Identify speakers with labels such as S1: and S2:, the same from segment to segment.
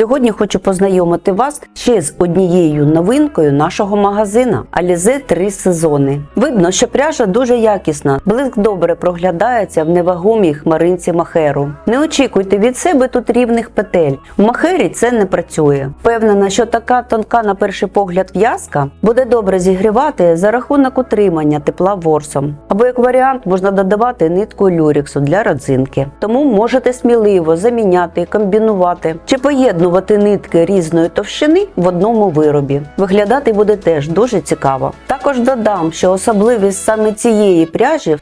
S1: Сьогодні хочу познайомити вас ще з однією новинкою нашого магазина Alize 3 сезони. Видно, що пряжа дуже якісна, блиск добре проглядається в невагомій хмаринці махеру. Не очікуйте від себе тут рівних петель. В махері це не працює. Впевнена, що така тонка на перший погляд в'язка буде добре зігрівати за рахунок утримання тепла ворсом. Або як варіант можна додавати нитку люрексу для родзинки. Тому можете сміливо заміняти, комбінувати чи поєднувати нитки різної товщини в одному виробі. Виглядати буде теж дуже цікаво. Також додам, що особливість саме цієї пряжі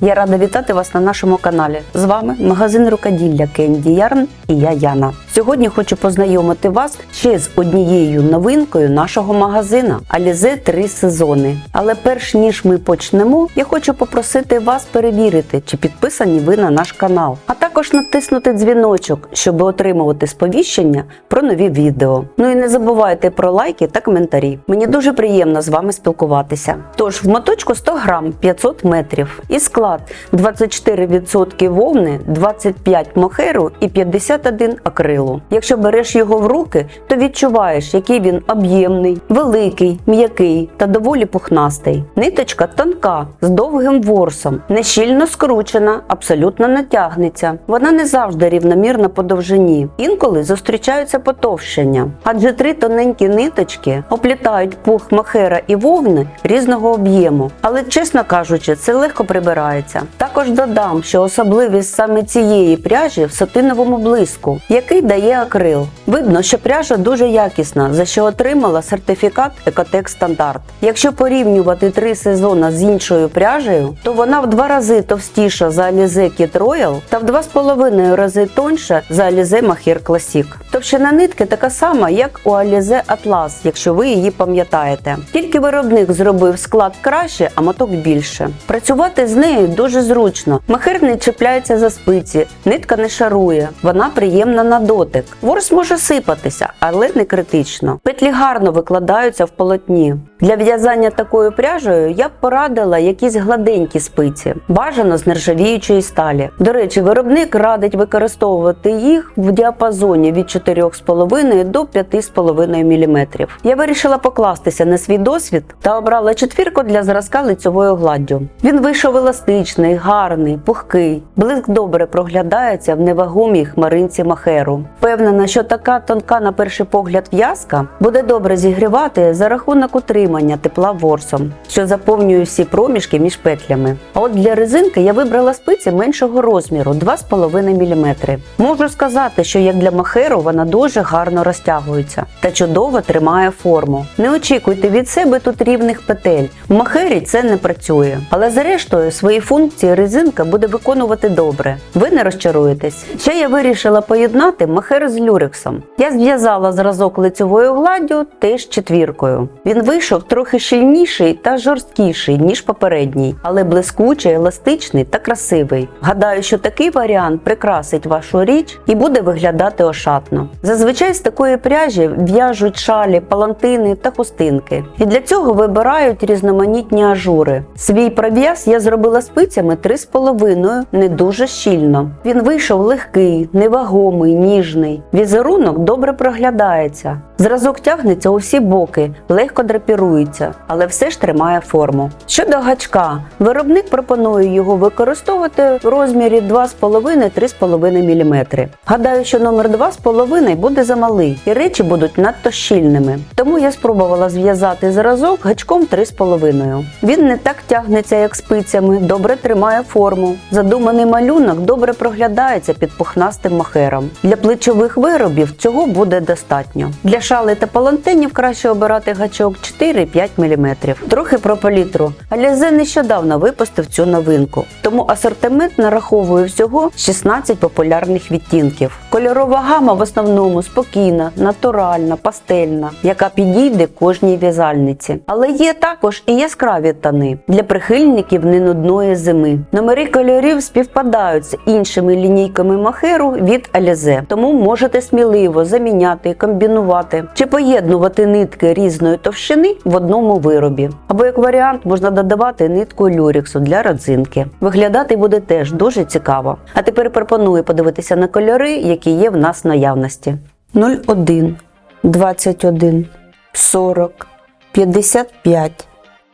S1: Я рада вітати вас на нашому каналі. З вами магазин рукоділля Кенді Ярн і я Яна. Сьогодні хочу познайомити вас ще з однією новинкою нашого магазина Alize 3 сезони. Але перш ніж ми почнемо, я хочу попросити вас перевірити, чи підписані ви на наш канал, а також натиснути дзвіночок, щоб отримувати сповіщення про нові відео. Ну і не забувайте про лайки та коментарі. Мені дуже приємно з вами спілкуватися. Тож в моточку 100 грам 500 метрів і склад 24% вовни, 25 мохеру і 51 акрилу. Якщо береш його в руки, то відчуваєш, який він об'ємний, великий, м'який та доволі пухнастий. Ниточка тонка з довгим ворсом, не щільно скручена, абсолютно натягнеться. Вона не завжди рівномірна по довжині. Інколи зустрічаються потовщення, адже три тоненькі ниточки оплітають пух мохера і вовни різного об'єму. Але, чесно кажучи, це легко прибирається. Також додам, що особливість саме цієї пряжі в сатиновому блиску, який дає акрил. Видно, що пряжа дуже якісна, за що отримала сертифікат Екотек Стандарт. Якщо порівнювати три сезони з іншою пряжею, то вона в два рази товстіша за Alize Kit Royal та в два з половиною рази тоньша за Alize Mahir Classic. Товщина нитки така сама, як у Alize Atlas, якщо ви її пам'ятаєте. Тільки виробник зробив склад краще, а моток більше. Працювати з нею дуже зручно. Махер не чіпляється за спиці, нитка не шарує, вона приємна на дотик. Ворс може сипатися, але не критично. Петлі гарно викладаються в полотні. Для в'язання такою пряжею я б порадила якісь гладенькі спиці, бажано з нержавіючої сталі. До речі, виробник радить використовувати їх в діапазоні від 4,5 до 5,5 мм. Я вирішила покластися на свій досвід та обрала четвірку для зразка лицьовою гладдю. Він вийшов еластичний, гарний, пухкий. Блиск добре проглядається в невагомій хмаринці махеру. Впевнена, що така тонка на перший погляд в'язка буде добре зігрівати за рахунок утримання тепла ворсом, що заповнює всі проміжки між петлями. А от для резинки я вибрала спиці меншого розміру 2,5 мм. Можу сказати, що як для махеру вона дуже гарно розтягується та чудово тримає форму. Не очікуйте від себе тут рівних петель. В махері це не працює, але зрештою свої функції резинка буде виконувати добре. Ви не розчаруєтесь. Ще я вирішила поєднати махер з люрексом. Я зв'язала зразок лицьовою гладдю теж четвіркою. Він вийшов трохи щільніший та жорсткіший, ніж попередній, але блискучий, еластичний та красивий. Гадаю, що такий варіант прикрасить вашу річ і буде виглядати ошатно. Зазвичай з такої пряжі в'яжуть шалі, палантини та хустинки. І для цього вибирають різноманітні ажури. Свій пров'яз я зробила спицями 3,5, не дуже щільно. Він вийшов легкий, невагомий, ніжний. Візерунок добре проглядається. Зразок тягнеться у всі боки, легко драпірується, але все ж тримає форму. Щодо гачка, виробник пропонує його використовувати в розмірі 2,5-3,5 мм. Гадаю, що номер 2,5 буде замалий і речі будуть надто щільними. Тому я спробувала зв'язати зразок гачком 3,5. Він не так тягнеться, як спицями, добре тримає форму. Задуманий малюнок добре проглядається під пухнастим махером. Для плечових виробів цього буде достатньо. Для шали та палантинів краще обирати гачок 4-5 мм. Трохи про палітру. Алізе нещодавно випустив цю новинку, тому асортимент нараховує всього 16 популярних відтінків. Кольорова гама в основному спокійна, натуральна, пастельна, яка підійде кожній в'язальниці. Але є також і яскраві тони для прихильників ненудної зими. Номери кольорів співпадають з іншими лінійками махеру від Alize, тому можете сміливо заміняти, комбінувати чи поєднувати нитки різної товщини в одному виробі. Або як варіант можна додавати нитку люрексу для родзинки. Виглядати буде теж дуже цікаво. А тепер пропоную подивитися на кольори, які є в нас в наявності: 01, 21, 40, 55,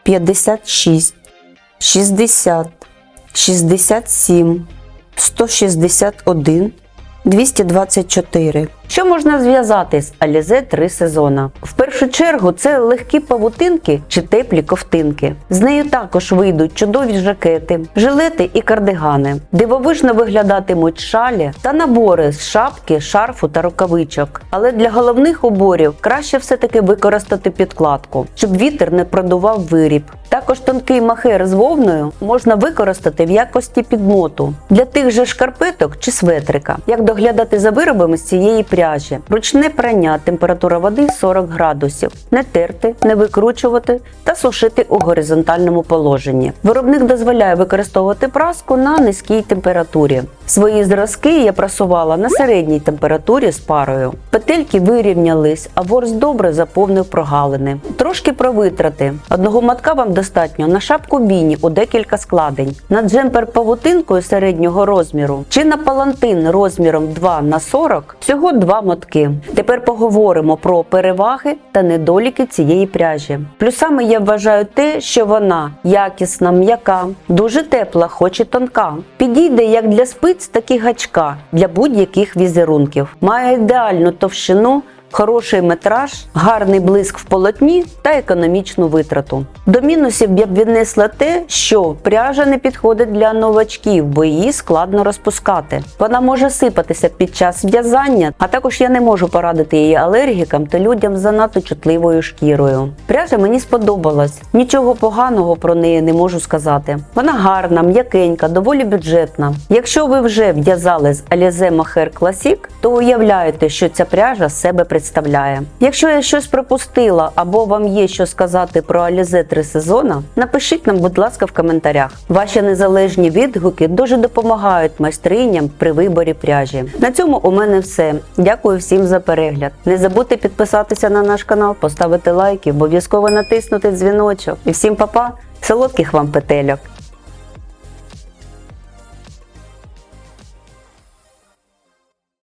S1: 56, 60, 67, 161, 224. Що можна зв'язати з Alize 3 сезона? В першу чергу це легкі павутинки чи теплі ковтинки. З нею також вийдуть чудові жакети, жилети і кардигани. Дивовижно виглядатимуть шалі та набори з шапки, шарфу та рукавичок. Але для головних уборів краще все-таки використати підкладку, щоб вітер не продував виріб. Також тонкий махер з вовною можна використати в якості підмоту для тих же шкарпеток чи светрика. Як доглядати за виробами з цієї пряжі? Ручне прання, температура води 40 градусів, не терти, не викручувати та сушити у горизонтальному положенні. Виробник дозволяє використовувати праску на низькій температурі. Свої зразки я прасувала на середній температурі з парою. Петельки вирівнялись, а ворс добре заповнив прогалини. Трошки про витрати. Одного матка вам достатньо на шапку біні у декілька складень, на джемпер павутинкою середнього розміру чи на палантин розміром 2 на 40 всього два мотки. Тепер поговоримо про переваги та недоліки цієї пряжі. Плюсами я вважаю те, що вона якісна, м'яка, дуже тепла, хоч і тонка. Підійде як для спиць, так такі гачка для будь-яких візерунків. Має ідеальну товщину. Хороший метраж, гарний блиск в полотні та економічну витрату. До мінусів я б віднесла те, що пряжа не підходить для новачків, бо її складно розпускати. Вона може сипатися під час в'язання, а також я не можу порадити її алергікам та людям з занадто чутливою шкірою. Пряжа мені сподобалась, нічого поганого про неї не можу сказати. Вона гарна, м'якенька, доволі бюджетна. Якщо ви вже в'язали з Alize Mohair Classic, то уявляєте, що ця пряжа з себе представляє. Якщо я щось пропустила або вам є що сказати про Alize 3 сезона, напишіть нам, будь ласка, в коментарях. Ваші незалежні відгуки дуже допомагають майстриням при виборі пряжі. На цьому у мене все. Дякую всім за перегляд. Не забудьте підписатися на наш канал, поставити лайки, обов'язково натиснути дзвіночок. І всім па-па, солодких вам петельок!